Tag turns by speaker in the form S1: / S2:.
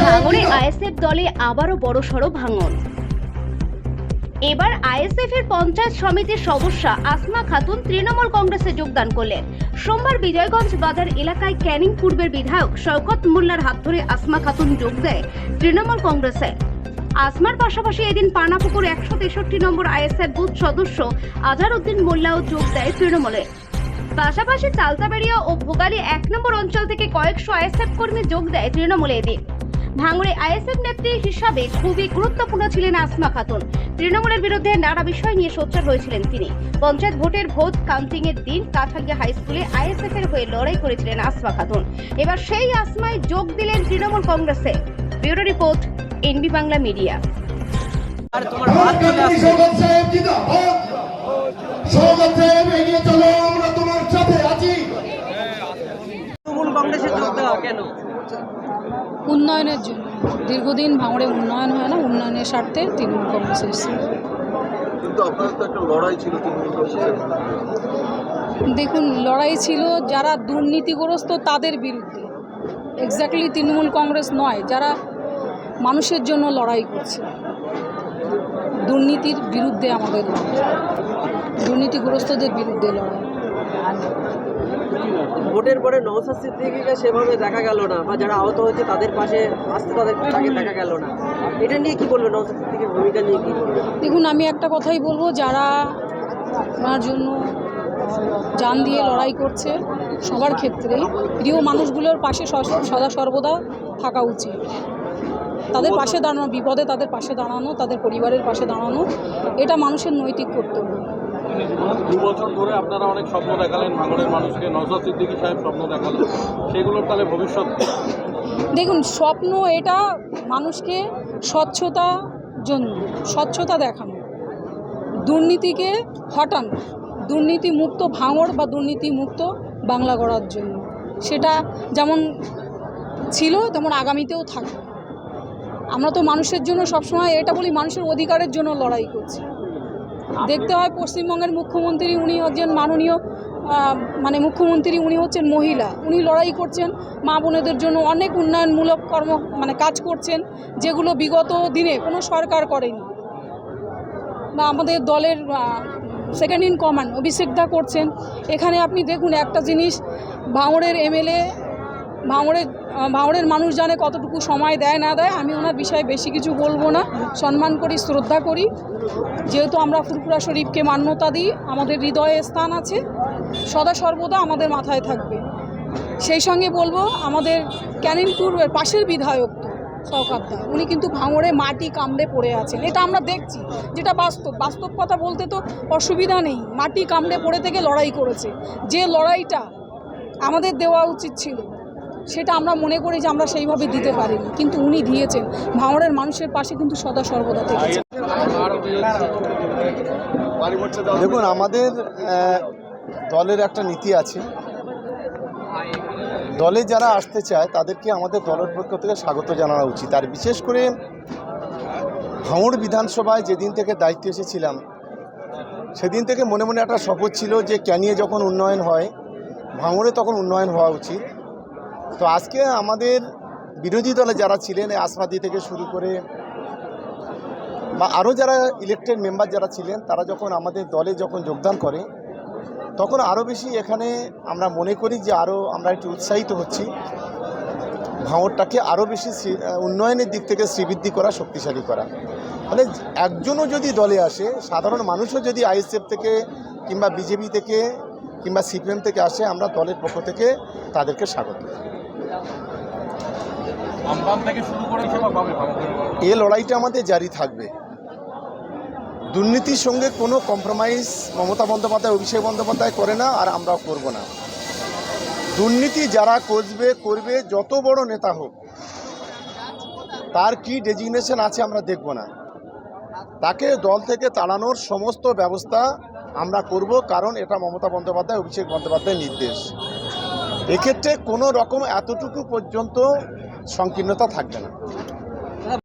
S1: ভাঙড়ে আইএসএফ দলে আবারও ভাঙন। এবার আইএসএফ এর পঞ্চায়েত সমিতির সদস্য আসমা খাতুন তৃণমূল কংগ্রেসে যোগদান করলেন। সোমবার বিজয়গঞ্জ বাজার এলাকায় ক্যানিং পূর্বের বিধায়ক শওকত মোল্লার হাত ধরে আসমা খাতুন যোগ দেয় তৃণমূল কংগ্রেসে আসমার পাশাপাশি এদিন পানাপুকুর একশো তেষট্টি নম্বর আইএসএফ বুথ সদস্য আজহার উদ্দিন মোল্লাও যোগ দেয় তৃণমূলে। পাশাপাশি চালতাবাড়িয়া ও ভোগালী এক নম্বর অঞ্চল থেকে কয়েকশো আইএসএফ কর্মী যোগ দেয় তৃণমূলে এদিন ভাঙড়ে আইএসএফ নেত্রী হিসাবে খুবই গুরুত্বপূর্ণ ছিলেন আসমা খাতুন। তৃণমূলের বিরুদ্ধে নানা বিষয় নিয়ে সোচ্চার হয়েছিলেন তিনি। পঞ্চায়েত ভোটের ভোট কাউন্টিং এর দিন কাঠালিয়া হাই স্কুলে আইএসএফ এর হয়ে লড়াই করেছিলেন আসমা খাতুন। এবার সেই আসমায় যোগ দিলেন তৃণমূল কংগ্রেসে। Bureau report NB Bangla media.
S2: আর তোমার হাত চলে আসছে
S3: সৌগত সাহেব জিন্দাবাদ সৌগত সাহেব এগিয়ে চলো আমরা তোমার সাথে আছি
S2: তৃণমূল কংগ্রেসে যোগ দেওয়া কেন
S4: উন্নয়নের জন্য। দীর্ঘদিন ভাঙড়ে উন্নয়ন হয় না উন্নয়নের স্বার্থে তৃণমূল কংগ্রেস এসেছে। দেখুন লড়াই ছিল যারা দুর্নীতিগ্রস্ত তাদের বিরুদ্ধে। এক্স্যাক্টলি তৃণমূল কংগ্রেস নয় যারা মানুষের জন্য লড়াই করছে। দুর্নীতির বিরুদ্ধে আমাদের লড়াই। দুর্নীতিগ্রস্তদের বিরুদ্ধে লড়াই।
S2: ভোটের পরে নৌসাদ সিদ্দিকিকে সেভাবে দেখা গেল না, বা যারা আহত হয়েছে তাদের পাশে আসতে তাদের তাকে দেখা গেল না। এটা নিয়ে কি বলবেন নৌসাদ সিদ্দিকির ভূমিকা নিয়ে কি
S4: দেখুন, আমি একটা কথাই বলব, যারা ওনার জন্য জান দিয়ে লড়াই করছে, সবার ক্ষেত্রেই প্রিয় মানুষগুলোর পাশে সদা সর্বদা থাকা উচিত। তাদের পাশে দাঁড়ানো, বিপদে তাদের পাশে দাঁড়ানো, তাদের পরিবারের পাশে দাঁড়ানো, এটা মানুষের নৈতিক কর্তব্য।
S5: দু বছর ধরে আপনারা অনেক স্বপ্ন দেখালেন ভাঙড়ের মানুষকে, নজর সিদ্দিকী সাহেব স্বপ্ন দেখালেন। সেগুলোর তাহলে ভবিষ্যৎ
S4: দেখুন, স্বপ্ন এটা মানুষকে স্বচ্ছতা জন্য, স্বচ্ছতা দেখানো, দুর্নীতিকে হটানো দুর্নীতি মুক্ত ভাঙড় বা দুর্নীতি মুক্ত বাংলা গড়ার জন্য। সেটা যেমন ছিল, তেমন আগামীতেও থাকবে। আমরা তো মানুষের জন্য সবসময় এটা বলি, মানুষের অধিকারের জন্য লড়াই করছি। দেখতে হয় পশ্চিমবঙ্গের মুখ্যমন্ত্রী, উনি একজন মাননীয় মানে মুখ্যমন্ত্রী, উনি হচ্ছেন মহিলা। উনি লড়াই করছেন মা বোনেদের জন্য অনেক উন্নয়নমূলক কর্ম মানে কাজ করছেন, যেগুলো বিগত দিনে কোনো সরকার করেনি। বা আমাদের দলের second in command Abhishek da করছেন। এখানে আপনি দেখুন একটা জিনিস, ভাঙড়ের এমএলএ ভাঙড়ের ভাঙড়ের মানুষ জানে কতটুকু সময় দেয়, না দেয়, আমি ওনার বিষয়ে বেশি কিছু বলব না। সম্মান করি, শ্রদ্ধা করি। যেহেতু আমরা ফুরফুরা শরীফকে মান্যতা দিই, আমাদের হৃদয়ে স্থান আছে, সদা সর্বদা আমাদের মাথায় থাকবে। সেই সঙ্গে বলব, আমাদের ক্যানিনপুর পাশের বিধায়ক তো সৌকাবদা উনি কিন্তু ভাঙড়ে মাটি কামড়ে পড়ে আছেন। এটা আমরা দেখছি, যেটা বাস্তব। বাস্তব কথা বলতে তো অসুবিধা নেই, মাটি কামড়ে পড়ে থেকে লড়াই করেছে। যে লড়াইটা আমাদের দেওয়া উচিত ছিল সেটা আমরা মনে করি যে আমরা সেইভাবে দিতে পারিনি। কিন্তু উনি দিয়েছেন। ভাঙড়ের মানুষের পাশে কিন্তু সদা সর্বদা থেকেছে
S6: দেখুন, আমাদের দলের একটা নীতি আছে। দলে যারা আসতে চায়, তাদেরকে আমাদের দলের পক্ষ থেকে স্বাগত জানানো উচিত। আর বিশেষ করে ভাঙড় বিধানসভায় যেদিন থেকে দায়িত্ব এসেছিলাম, সেদিন থেকে মনে মনে একটা শপথ ছিল যে ক্যানিয়ে যখন উন্নয়ন হয় ভাঙড়ে তখন উন্নয়ন হওয়া উচিত। তো আজকে আমাদের বিরোধী দলে যারা ছিলেন, আসমাদি থেকে শুরু করে বা আরও যারা ইলেকটেড মেম্বার যারা ছিলেন, তারা যখন আমাদের দলে যখন যোগদান করে, তখন আরও বেশি এখানে আমরা মনে করি যে আরও আমরা একটু উৎসাহিত হচ্ছি। ভাঙরটাকে আরও বেশি উন্নয়নের দিক থেকে শ্রীবৃদ্ধি করা, শক্তিশালী করা। মানে একজনও যদি দলে আসে, সাধারণ মানুষও যদি আইএসএফ থেকে কিংবা বিজেপি থেকে কিংবা সিপিএম থেকে আসে, আমরা দলের পক্ষ থেকে তাদেরকে স্বাগত। এ লড়াইটা আমাদের জারি থাকবে। দুর্নীতির সঙ্গে কোনো কম্প্রোমাইজ মমতা বন্দ্যোপাধ্যায়, অভিষেক বন্দ্যোপাধ্যায় করে না আর আমরাও করব না। দুর্নীতি যারা করবে করবে যত বড় নেতা হোক, তার কি ডেজিগনেশন আছে আমরা দেখব না। তাকে দল থেকে তাড়ানোর সমস্ত ব্যবস্থা আমরা করব কারণ এটা মমতা বন্দ্যোপাধ্যায়, অভিষেক বন্দ্যোপাধ্যায়ের নির্দেশ। এক্ষেত্রে কোনো রকম এতটুকু পর্যন্ত সংকীর্ণতা থাকবে না।